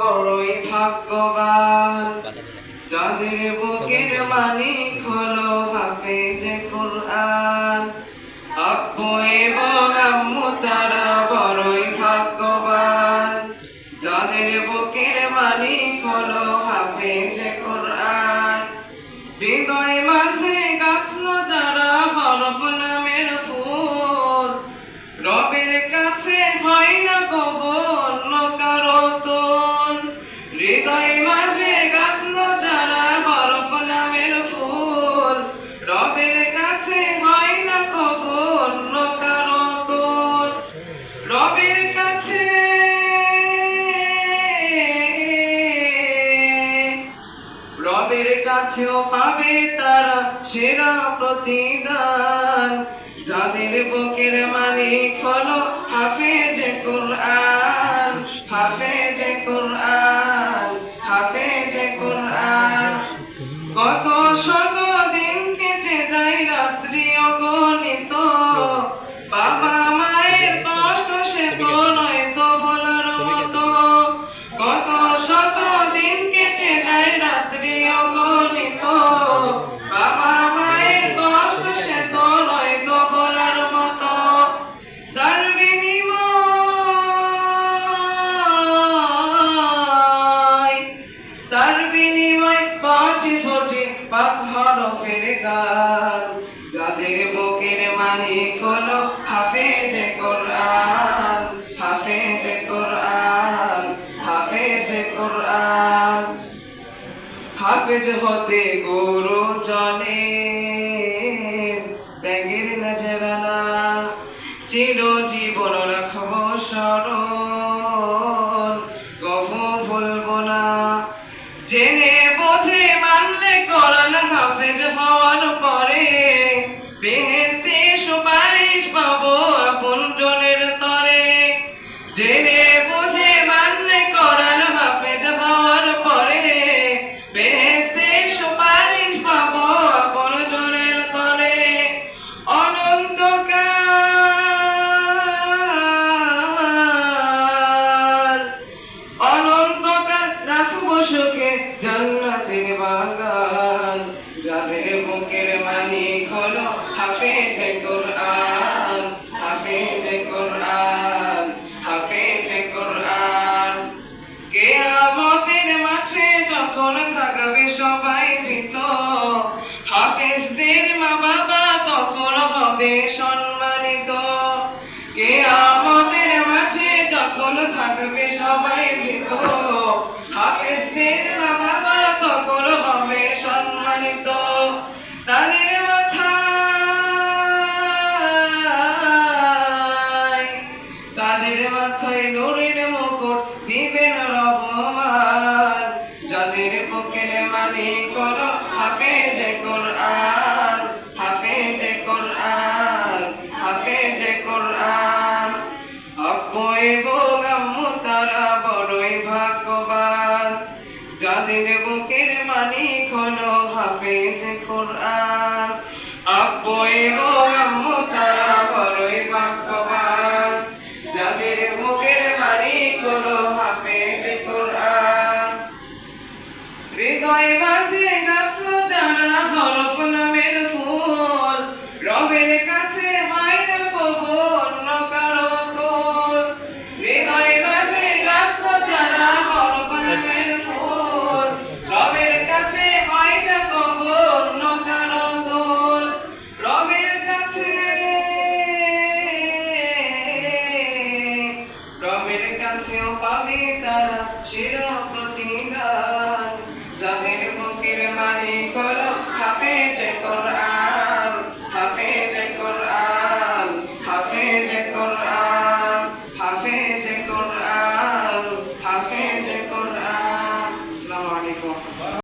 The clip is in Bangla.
বড়ই ভাগ্যবান। যাদের বুকের মালিক হলো হাফেজে কোরআন। আব্বু এবং আম্মু তারা বড়ই ভাগ্যবান। যাদের বুকের মালিক হলো হাফেজে কোরআন। হৃদয় মাঝে যারা হরফ নামের ফুল রবের কাছে হয় না কবন কারও কাছে রবের কাছেও পাবে তারা সেরা প্রতিদান। যাদের বুকের মালিক হলো হাফেজ কোরআন হাফেজ কোরআন হাফেজ কোরআন। কত শত দিন কেটে যায় রাত্রি অগণিত। পাক হরফের গান, যাদের বুকের মালিক হলো হাফেজে কোরআন হাফেজে কোরআন হাফেজে কোরআন। হাফেজ হতে পাবো হবে সম্মানিত। কেয়ামতের মাঠে যখন থাকবে সবাই ভীত? হাফেজদের মা বাবা তখন তাদের মাথায় তাদের মাথায় নূরের মুকুট দিবেন রহমান। যাদের বুকের মালিক হলো হাফেজে কোরআন। আব্বু এবং আম্মু তারা বড়ই ভাগ্যবান। যাদের বুকের হলো হাফেজ কোরআন।